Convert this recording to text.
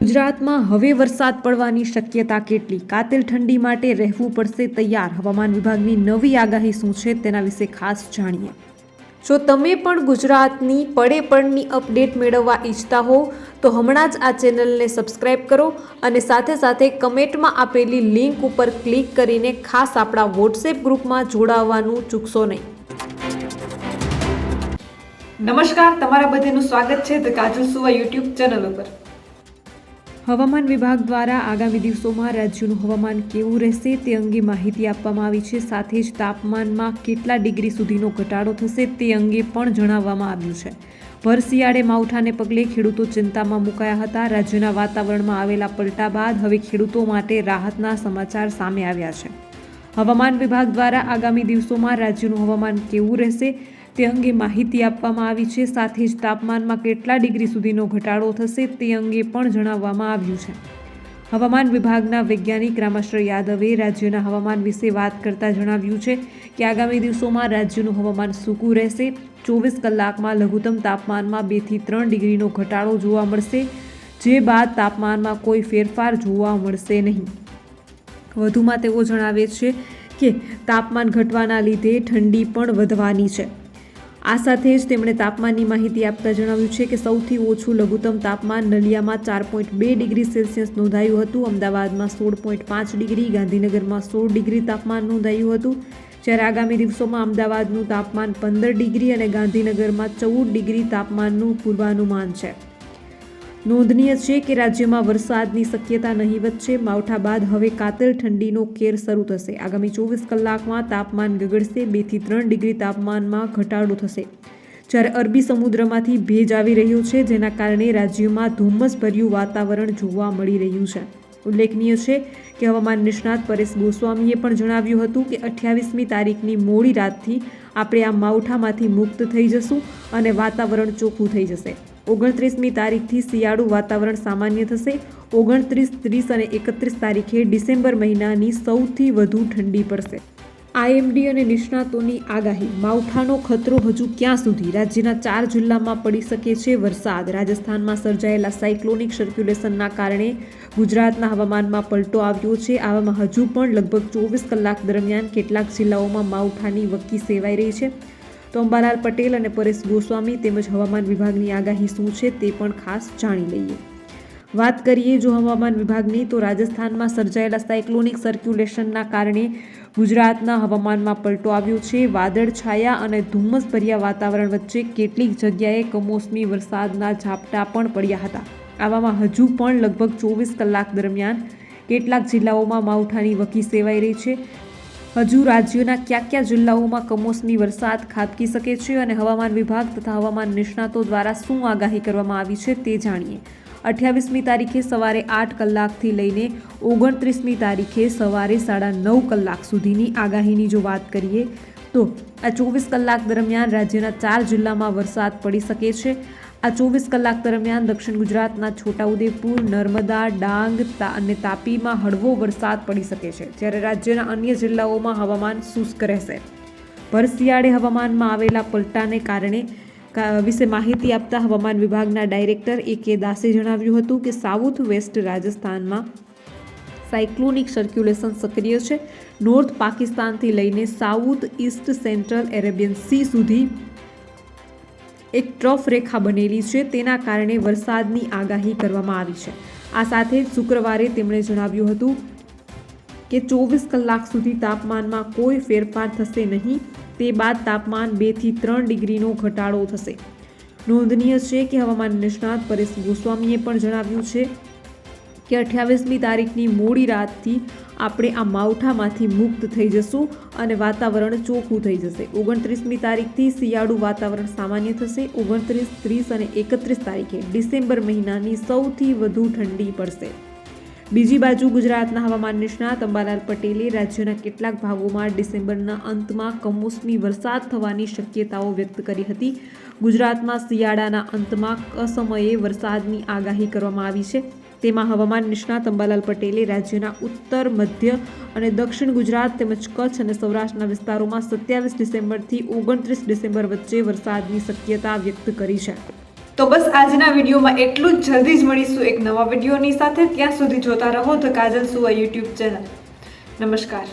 ગુજરાતમાં હવે વરસાદ પડવાની શક્યતા કેટલી? કાતિલ ઠંડી માટે રહેવું પડશે તૈયાર? હવામાન વિભાગની નવી આગાહી શું છે તેના વિશે ખાસ જાણીએ. જો તમે પણ ગુજરાતની પડે પડની અપડેટ મેળવવા ઈચ્છતા હો, તો હમણાં જ આ ચેનલને સબસ્ક્રાઇબ કરો અને સાથે સાથે કમેન્ટમાં આપેલી લિંક ઉપર ક્લિક કરીને ખાસ આપણા વોટ્સએપ ગ્રુપમાં જોડાવવાનું ચૂકશો નહીં. નમસ્કાર, તમારા બધાનું સ્વાગત છે ધ કાજલ સુવા યુટ્યુબ ચેનલ ઉપર. હવામાન વિભાગ દ્વારા આગામી દિવસોમાં રાજ્યનું હવામાન કેવું રહેશે તે અંગે માહિતી આપવામાં આવી છે. સાથે જ તાપમાનમાં કેટલા ડિગ્રી સુધીનો ઘટાડો થશે તે અંગે પણ જણાવવામાં આવ્યું છે. ભર શિયાળે માવઠાને પગલે ખેડૂતો ચિંતામાં મુકાયા હતા. રાજ્યના વાતાવરણમાં આવેલા પલટા બાદ હવે ખેડૂતો માટે રાહતના સમાચાર સામે આવ્યા છે. હવામાન વિભાગ દ્વારા આગામી દિવસોમાં રાજ્યનું હવામાન કેવું રહેશે તે અંગે માહિતી આપવામાં આવી છે. સાથે જ તાપમાનમાં કેટલા ડિગ્રી સુધીનો ઘટાડો થશે તે અંગે પણ જણાવવામાં આવ્યું છે. હવામાન વિભાગના વૈજ્ઞાનિક રામાશ્ર યાદવે રાજ્યના હવામાન વિશે વાત કરતા જણાવ્યું છે કે આગામી દિવસોમાં રાજ્યનું હવામાન સૂકું રહેશે. ચોવીસ કલાકમાં લઘુત્તમ તાપમાનમાં બેથી ત્રણ ડિગ્રીનો ઘટાડો જોવા મળશે, જે બાદ તાપમાનમાં કોઈ ફેરફાર જોવા મળશે નહીં. વધુમાં તેઓ જણાવે છે કે તાપમાન ઘટવાના લીધે ઠંડી પણ વધવાની છે. આ સાથે જ તેમણે તાપમાનની માહિતી આપતા જણાવ્યું છે કે સૌથી ઓછું લઘુત્તમ તાપમાન નલિયામાં ચાર પોઈન્ટ બે ડિગ્રી સેલ્સિયસ નોંધાયું હતું, અમદાવાદમાં સોળ પોઈન્ટ પાંચ ડિગ્રી, ગાંધીનગરમાં સોળ ડિગ્રી તાપમાન નોંધાયું હતું. જ્યારે આગામી દિવસોમાં અમદાવાદનું તાપમાન પંદર ડિગ્રી અને ગાંધીનગરમાં ચૌદ ડિગ્રી તાપમાનનું પૂર્વાનુમાન છે. નોંધનીય છે કે રાજ્યમાં વરસાદની શક્યતા નહીવત છે. માવઠા બાદ હવે કાતર ઠંડીનો કેર શરૂ થશે. આગામી ચોવીસ કલાકમાં તાપમાન ગગડશે. બેથી ત્રણ ડિગ્રી તાપમાનમાં ઘટાડો થશે. જ્યારે અરબી સમુદ્રમાંથી ભેજ આવી રહ્યો છે, જેના કારણે રાજ્યમાં ધુમ્મસભર્યું વાતાવરણ જોવા મળી રહ્યું છે. ઉલ્લેખનીય છે કે હવામાન નિષ્ણાત પરેશ ગોસ્વામીએ પણ જણાવ્યું હતું કે અઠ્યાવીસમી તારીખની મોડી રાતથી આપણે આ માવઠામાંથી મુક્ત થઈ જશું અને વાતાવરણ ચોખ્ખું થઈ જશે. ઓગણત્રીસમી તારીખથી શિયાળુ વાતાવરણ સામાન્ય થશે. ઓગણત્રીસ, ત્રીસ અને એકત્રીસ તારીખે ડિસેમ્બર મહિનાની સૌથી વધુ ઠંડી પડશે. આઈએમડી અને નિષ્ણાતોની આગાહી. માવઠાનો ખતરો હજુ ક્યાં સુધી? રાજ્યના ચાર જિલ્લામાં પડી શકે છે વરસાદ. રાજસ્થાનમાં સર્જાયેલા સાયક્લોનિક સર્ક્યુલેશનના કારણે ગુજરાતના હવામાનમાં પલટો આવ્યો છે. આવામાં હજુ પણ લગભગ ચોવીસ કલાક દરમિયાન કેટલાક જિલ્લાઓમાં માવઠાની વકી સેવાઈ રહી છે. તો અંબાલાલ પટેલ અને પરેશ ગોસ્વામી તેમજ હવામાન વિભાગની આગાહી શું છે તે પણ ખાસ જાણી લઈએ. વાત કરીએ જો હવામાન વિભાગની, તો રાજસ્થાનમાં સર્જાયેલા સાયક્લોનિક સર્ક્યુલેશનના કારણે ગુજરાતના હવામાનમાં પલટો આવ્યો છે. વાદળ છાયા અને ધુમ્મસભર્યા વાતાવરણ વચ્ચે કેટલીક જગ્યાએ કમોસમી વરસાદના ઝાપટા પણ પડ્યા હતા. આવામાં હજુ પણ લગભગ ચોવીસ કલાક દરમિયાન કેટલાક જિલ્લાઓમાં માવઠાની વકી સેવાઈ રહી છે. હજુ રાજ્યના કયા કયા જિલ્લાઓમાં કમોસમી વરસાદ ખાબકી શકે છે અને હવામાન વિભાગ તથા હવામાન નિષ્ણાતો દ્વારા શું આગાહી કરવામાં આવી છે તે જાણીએ. અઠ્યાવીસમી તારીખે સવારે આઠ કલાકથી લઈને ઓગણત્રીસમી તારીખે સવારે સાડા નવ કલાક સુધીની આગાહીની જો વાત કરીએ તો આ ચોવીસ કલાક દરમિયાન રાજ્યના ચાર જિલ્લામાં વરસાદ પડી શકે છે. આ ચોવીસ કલાક દરમિયાન દક્ષિણ ગુજરાતના છોટાઉદેપુર, નર્મદા, ડાંગ અને તાપીમાં હળવો વરસાદ પડી શકે છે, જ્યારે રાજ્યના અન્ય જિલ્લાઓમાં હવામાન શુષ્ક રહેશે. ભર હવામાનમાં આવેલા પલટાને કારણે વિશે માહિતી આપતા હવામાન વિભાગના ડાયરેક્ટર એ કે દાસે જણાવ્યું હતું કે સાઉથ વેસ્ટ રાજસ્થાનમાં સાયક્લોનિક સર્ક્યુલેશન સક્રિય છે. નોર્થ પાકિસ્તાનથી લઈને south east central Arabian sea સુધી એક ટ્રફ રેખા બનેલી છે. તેના કારણે વરસાદની આગાહી કરવામાં આવી છે. આ સાથે શુક્રવારે તેમણે જણાવ્યું હતું કે ચોવીસ કલાક સુધી તાપમાનમાં કોઈ ફેરફાર થશે નહીં. તે બાદ તાપમાન બેથી ત્રણ ડિગ્રીનો ઘટાડો થશે. નોંધનીય છે કે હવામાન નિષ્ણાત પરેશ ગોસ્વામીએ પણ જણાવ્યું છે કે અઠ્યાવીસમી તારીખની મોડી રાતથી આપણે આ માવઠામાંથી મુક્ત થઈ જશું અને વાતાવરણ ચોખ્ખું થઈ જશે. ઓગણત્રીસમી તારીખથી શિયાળુ વાતાવરણ સામાન્ય થશે. ઓગણત્રીસ, ત્રીસ અને એકત્રીસ તારીખે ડિસેમ્બર મહિનાની સૌથી વધુ ઠંડી પડશે. બીજી બાજુ ગુજરાતના હવામાન નિષ્ણાત અંબાલાલ પટેલે રાજ્યના કેટલાક ભાગોમાં ડિસેમ્બરના અંતમાં કમોસમી વરસાદ થવાની શક્યતાઓ વ્યક્ત કરી હતી. ગુજરાતમાં શિયાળાના અંતમાં અસમયે વરસાદની આગાહી કરવામાં આવી છે. તેમાં હવામાન નિષ્ણાત અંબાલાલ પટેલે રાજ્યના ઉત્તર, મધ્ય અને દક્ષિણ ગુજરાત તેમજ કચ્છ અને સૌરાષ્ટ્રના વિસ્તારોમાં સત્યાવીસ ડિસેમ્બરથી ઓગણત્રીસ ડિસેમ્બર વચ્ચે વરસાદની શક્યતા વ્યક્ત કરી છે. તો બસ આજના વિડીયોમાં એટલું જ. જલ્દી જ મળીશું એક નવા વિડીયોની સાથે. ત્યાં સુધી જોતા રહો ધ કાજલ સુવા યુટ્યુબ ચેનલ. નમસ્કાર.